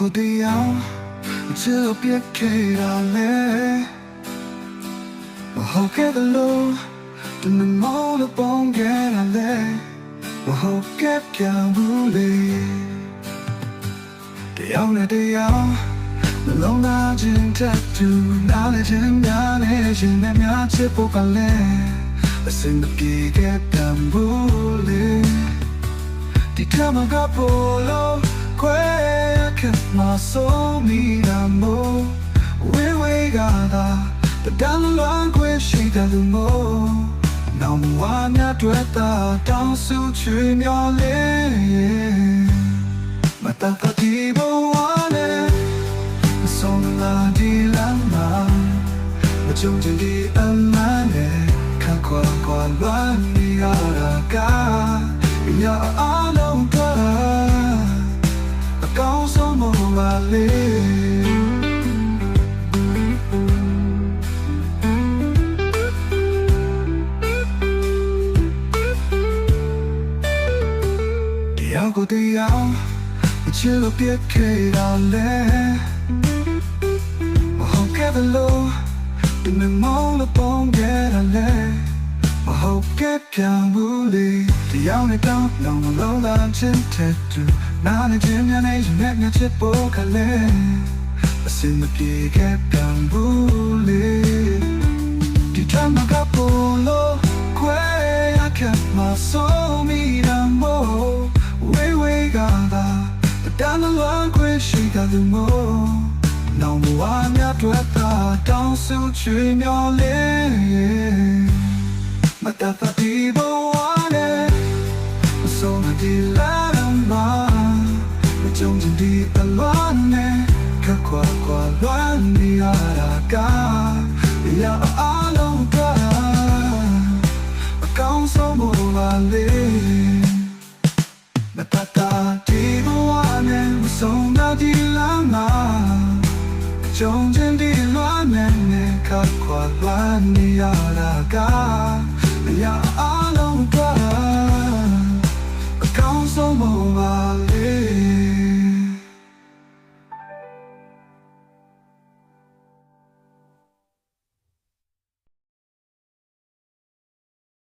ကိုတရားချစ်လို့ပြက်ခဲ့တာလေမဟုတ်ခဲ့တယ်လို့တနမောလို့ပုံခဲ့တာလေမဟုတ်ခဲ့ပြန်ဘူးလေတရားနဲ့တရားနှလုံးသားချင်းတက်တူနားလည်းချင်းများနဲ့ရှင်နဲ့များချစ်ဖို့ကလည်းအစင်မပြေခဲ့ပြန်ဘူးလေဒီကမကပိုလို ခွဲခက်မဆိုမီနာမိုဝေဝေကသာတဒန်လွန်ခွဲရှိတယ်လို့မိုနောင်ဝါမြတ်တွေ့တာတောင်းစုချွေမျောလေးမတတ်တိဘဝနဲ့ဆုံးလာဒီလမ်းမှာမကြုံချင်ဒီအမှန်နဲ့ခါခွာခွာလွမ်းနေရတာကညအား တရားကိုတရားမချစ်လို့ပြက်ခဲ့တာလေမဟုတ်ခဲ့တယ်လို့ဒီမမောင်းလို့ပုံခဲ့တာလေမဟုတ်ကဲ့ပြန်ဘူးလေတရားနဲ့တောင်းလောင်လုံးလာချင်းတဲ့သူနားနဲ့ချင်းများနဲ့ရင်နဲ့ချစ်ဖို့ကလေးအစင်မပြေကဲ့ပြန်ဘူးလေ ရှိကလူမို့နောင်ဘဝမြတ်တွေ့တာတောင်းစုချွေမျောလေးမတတ်တိဘဝနဲ့မဆုံးဒီလာမမကြုံဒီအလွမ်းနဲ့ခက်ခွာခွာလွမ်းနေရတာကရအားလုံးကအကောင်းဆုံးဘဝလေး ကြုံချင်းဒီလွမ်းနဲ့နဲ့ကပ်ခွာလွမ်းနေရတာကမရ